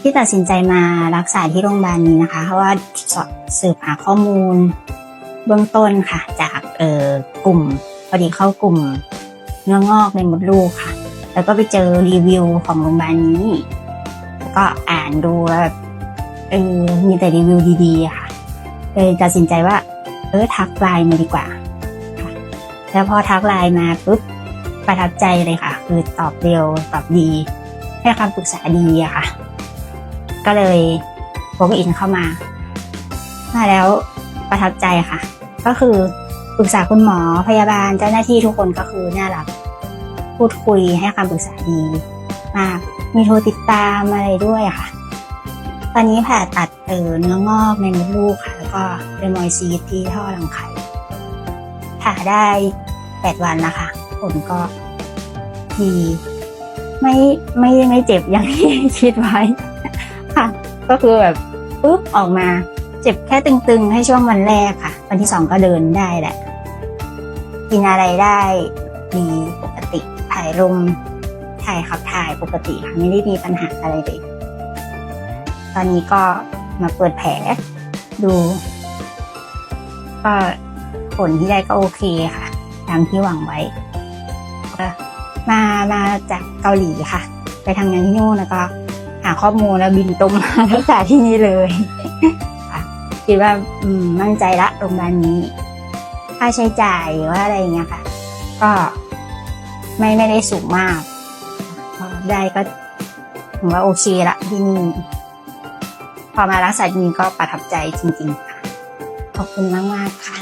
ที่ตัดสินใจมารักษาที่โรงพยาบาลนี้นะคะ เพราะว่าสอบสืบหาข้อมูลเบื้องต้นค่ะ จากเอ่อกลุ่มพอดีเข้ากลุ่มเนื้องอกในมดลูกค่ะ แล้วก็ไปเจอรีวิวของโรงพยาบาลนี้ แล้วก็อ่านดูแล้วแบบเออมีแต่รีวิวดีๆค่ะเลยตัดสินใจว่า เออทักไลน์มาดีกว่าค่ะแล้วพอทักไลน์มาปุ๊บประทับใจเลยค่ะ คือตอบเร็วตอบดี ให้คำปรึกษาดีอะค่ะ ก็เลยโฟกอินเข้ามามาแล้วประทับใจค่ะ ก็คือปรึกษาคุณหมอพยาบาลเจ้าหน้าที่ทุกคนก็คือน่ารัก พูดคุยให้คำปรึกษาดีมากมีโทรติดตามอะไรด้วยค่ะ ตอนนี้ผ่าตัดเออเนื้องอกในมดลูกค่ะ แล้วก็เป็นมอยซีที่ท่อรังไข่ผ่าได้แปดวันนะคะ ผลก็ดีไม่ไม่ไม่เจ็บอย่างที่คิดไว้ ก็คือแบบปุ๊บออกมาเจ็บแค่ตึงๆ ให้ช่วงวันแรกค่ะ วันที่สองก็เดินได้แหละ กินอะไรได้ดีปกติถ่ายลมถ่ายขับถ่ายปกติค่ะไม่ได้มีปัญหาอะไรเลยตอนนี้ก็มาเปิดแผลดูก็ผลที่ได้ก็โอเคค่ะ ตามที่หวังไว้มามาจากเกาหลีค่ะ ไปทำงานที่นู่นแล้วก็าข้อมูลแล้วบินตรงมารักษาที่นี่เลยคิดว่ามั่นใจละโรงพยาบาลนี้ ค่าใช้จ่ายหรือว่าอะไรอย่างเงี้ยค่ะ ก็ไม่ไม่ได้สูงมากได้ก็ถือว่าโอเคละที่นี่พอมารักษาที่นี่ก็ประทับใจจริง ๆ ค่ะ ขอบคุณมาก ๆ ค่ะ